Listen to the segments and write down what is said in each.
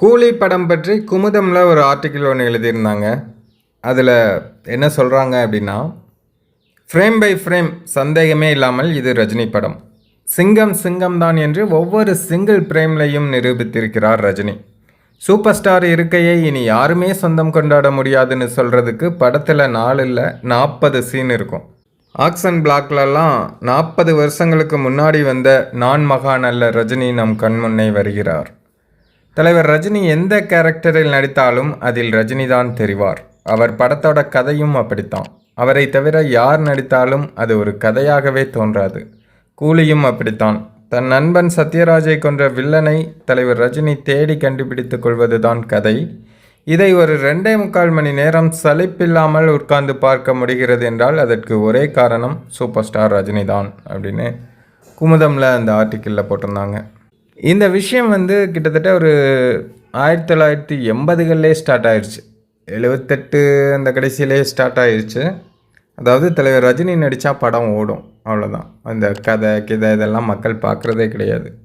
கூலி படம் பற்றி குமுதமில் ஒரு ஆர்டிக்கிள் ஒன்று எழுதியிருந்தாங்க. அதில் என்ன சொல்கிறாங்க அப்படின்னா ஃப்ரேம் பை ஃப்ரேம் சந்தேகமே இல்லாமல் இது ரஜினி படம். சிங்கம் சிங்கம் தான் என்று ஒவ்வொரு சிங்கிள் பிரேம்லையும் நிரூபித்திருக்கிறார் ரஜினி. சூப்பர் ஸ்டார் இருக்கையை இனி யாருமே சொந்தம் கொண்டாட முடியாதுன்னு சொல்கிறதுக்கு படத்தில் நாலில் நாற்பது சீன் இருக்கும். ஆக்சன் பிளாக்லலாம் நாற்பது வருஷங்களுக்கு முன்னாடி வந்த நான் மகான் அல்ல ரஜினி நம் கண்முன்னே வருகிறார். தலைவர் ரஜினி எந்த கேரக்டரில் நடித்தாலும் அதில் ரஜினி தான் தெரிவார். அவர் படத்தோட கதையும் அப்படித்தான். அவரை தவிர யார் நடித்தாலும் அது ஒரு கதையாகவே தோன்றாது. கூலியும் அப்படித்தான். தன் நண்பன் சத்யராஜை கொன்ற வில்லனை தலைவர் ரஜினி தேடி கண்டுபிடித்துக் கொள்வதுதான் கதை. இதை ஒரு ரெண்டே முக்கால் மணி நேரம் சலிப்பில்லாமல் உட்கார்ந்து பார்க்க முடிகிறது என்றால் அதற்கு ஒரே காரணம் சூப்பர் ஸ்டார் ரஜினி தான் அப்படின்னு குமுதமில் அந்த ஆர்டிக்கிளில் போட்டிருந்தாங்க. இந்த விஷயம் வந்து கிட்டத்தட்ட ஒரு ஆயிரத்தி தொள்ளாயிரத்தி எண்பதுகளிலே ஸ்டார்ட் ஆயிடுச்சு எழுபத்தெட்டு அந்த கடைசியிலே ஸ்டார்ட் ஆயிடுச்சு அதாவது தலைவர் ரஜினி நடித்தா படம் ஓடும். அவ்வளோதான் அந்த கதை கிதை இதெல்லாம் மக்கள் பார்க்குறதே கிடையாது.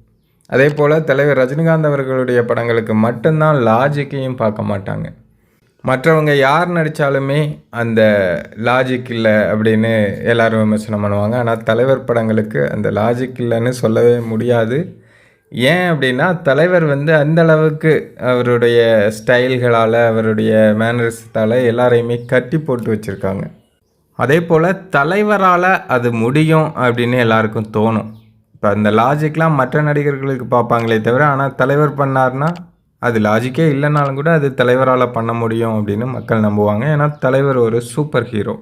அதே போல் தலைவர் ரஜினிகாந்த் அவர்களுடைய படங்களுக்கு மட்டும்தான் லாஜிக்கையும் பார்க்க மாட்டாங்க. மற்றவங்க யார் நடித்தாலுமே அந்த லாஜிக் இல்லை அப்படின்னு எல்லோரும் விமர்சனம் பண்ணுவாங்க. ஆனால் தலைவர் படங்களுக்கு அந்த லாஜிக் இல்லைன்னு சொல்லவே முடியாது. ஏன் அப்படின்னா தலைவர் வந்து அந்த அளவுக்கு அவருடைய ஸ்டைல்களால் அவருடைய மேனர்ஸ்தால் எல்லாரையுமே கட்டி போட்டு வச்சுருக்காங்க. அதே போல் தலைவரால் அது முடியும் அப்படின்னு எல்லாருக்கும் தோணும். இப்போ அந்த லாஜிக்லாம் மற்ற நடிகர்களுக்கு பார்ப்பாங்களே தவிர ஆனால் தலைவர் பண்ணார்னா அது லாஜிக்கே இல்லைனாலும் கூட அது தலைவரால் பண்ண முடியும் அப்படின்னு மக்கள் நம்புவாங்க. ஏன்னா தலைவர் ஒரு சூப்பர் ஹீரோ